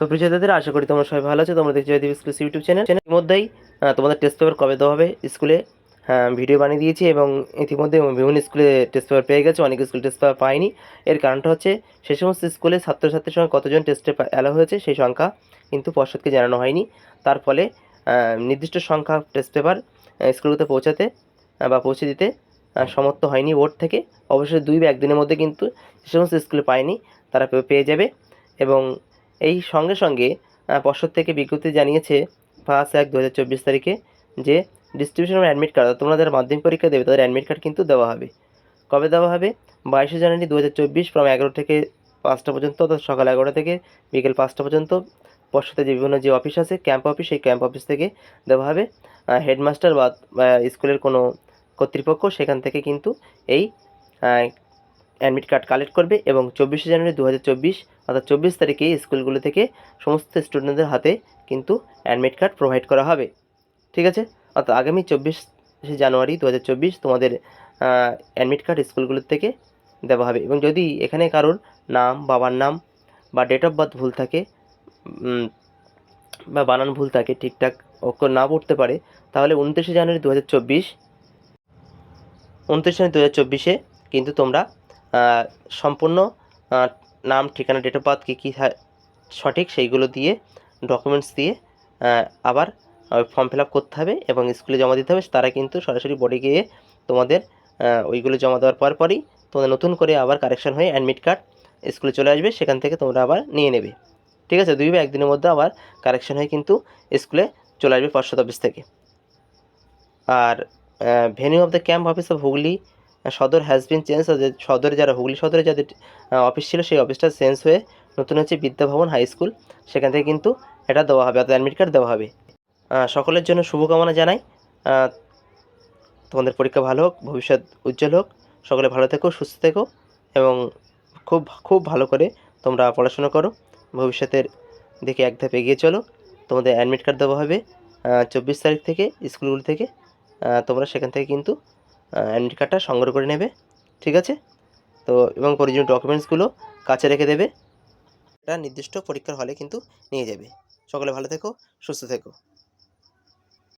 তো প্রিয়তাদের আশা করি তোমরা সবাই ভালো আছো। তোমরা দেখছ Joydeep school YouTube channel channel মধ্যেই তোমাদের টেস্ট পেপার কবে দেওয়া হবে? স্কুলে ভিডিও বানিয়ে দিয়েছি এবং ইতিমধ্যে বিভিন্ন স্কুলে টেস্ট পেপার পেয়ে গেছে। অনেক স্কুল টেস্ট পেপার পায়নি এর কারণটা হচ্ছে, সে সমস্ত স্কুলে ছাত্রছাত্রীর সঙ্গে কতজন টেস্টে অ্যালো হয়েছে, সেই সংখ্যা কিন্তু পর্ষদকে জানানো হয়নি। তার ফলে নির্দিষ্ট সংখ্যা টেস্ট পেপার স্কুলগুলোতে পৌঁছাতে বা পৌঁছে দিতে সমর্থ হয়নি বোর্ড থেকে। অবশ্যই দুই বা একদিনের মধ্যে কিন্তু সে সমস্ত স্কুলে পায়নি। তারা পেয়ে যাবে এবং এই সঙ্গে সঙ্গে পর্ষদ থেকে বিজ্ঞপ্তি জানিয়েছে পাঁচ এক দু হাজার চব্বিশ তারিখে যে ডিস্ট্রিবিউশন অ্যাডমিট কার্ড তোমরা যারা মাধ্যমিক পরীক্ষা দেবে, তাদের অ্যাডমিট কার্ড কিন্তু দেওয়া হবে। কবে দেওয়া হবে? বাইশে জানুয়ারি দু হাজার চব্বিশ ফ্রম এগারো থেকে পাঁচটা পর্যন্ত, অর্থাৎ সকাল এগারোটা থেকে বিকেল পাঁচটা পর্যন্ত। পর্ষদের যে বিভিন্ন যে অফিস আছে ক্যাম্প অফিস সেই ক্যাম্প অফিস থেকে দেওয়া হবে। হেডমাস্টার বা স্কুলের কোনো কর্তৃপক্ষ সেখান থেকে কিন্তু এই অ্যাডমিট কার্ড কালেক্ট করবে এবং চব্বিশে জানুয়ারি দু হাজার চব্বিশ অর্থাৎ চব্বিশ তারিখে স্কুলগুলো থেকে সমস্ত স্টুডেন্টদের হাতে কিন্তু অ্যাডমিট কার্ড প্রোভাইড করা হবে। ঠিক আছে? অর্থাৎ আগামী চব্বিশে জানুয়ারি দু হাজার চব্বিশ তোমাদের অ্যাডমিট কার্ড স্কুলগুলোর থেকে দেওয়া হবে। এবং যদি এখানে কারোর নাম, বাবার নাম বা ডেট অফ বার্থ ভুল থাকে বা বানান ভুল থাকে, ঠিকঠাক অক্ষর না পড়তে পারে, তাহলে উনত্রিশে জানুয়ারি দু হাজার চব্বিশ, উনত্রিশে জানুয়ারি দু হাজার চব্বিশে কিন্তু তোমরা সম্পূর্ণ নাম, ঠিকানা ডেট অফ বার্থ কী কী সঠিক সেইগুলো দিয়ে ডকুমেন্টস দিয়ে আবার ফর্ম ফিল আপ করতে হবে এবং স্কুলে জমা দিতে হবে। তারা কিন্তু সরাসরি বডি গিয়ে তোমাদের ওইগুলো জমা দেওয়ার পর পরই তোমাদের নতুন করে আবার কারেকশন হয়ে অ্যাডমিট কার্ড স্কুলে চলে আসবে। সেখান থেকে তোমরা আবার নিয়ে নেবে। ঠিক আছে? দুই বা একদিনের মধ্যে আবার কারেকশন হয়ে কিন্তু স্কুলে চলে আসবে পর্ষদ অফিস থেকে। আর venue of the camp office of Hooghly Sadar has been change সদরে যারা হুগলি সদরে যাদের অফিস ছিল, সেই অফিসটা চেঞ্জ হয়ে নতুন হচ্ছে বিদ্যাভবন হাই স্কুল সেখান থেকে কিন্তু এটা দেওয়া হবে, অর্থাৎ অ্যাডমিট কার্ড দেওয়া হবে। সকলের জন্য শুভকামনা জানাই। তোমাদের পরীক্ষা ভালো হোক, ভবিষ্যৎ উজ্জ্বল হোক। সকলে ভালো থেকো, সুস্থ থেকো, এবং খুব খুব ভালো করে তোমরা পড়াশোনা করো। ভবিষ্যতের দিকে এক ধাপ এগিয়ে চলো। তোমাদের অ্যাডমিট কার্ড দেওয়া হবে চব্বিশ তারিখ থেকে স্কুলগুলো থেকে। তোমরা সেখান থেকে কিন্তু অ্যাডমিট কার্ডটা সংগ্রহ করে নেবে, ঠিক আছে? তো, এবং প্রয়োজনীয় ডকুমেন্টসগুলো কাছে রেখে দেবে। একটা নির্দিষ্ট পরীক্ষার হলে কিন্তু নিয়ে যাবে। সকলে ভালো থেকো, সুস্থ থেকো।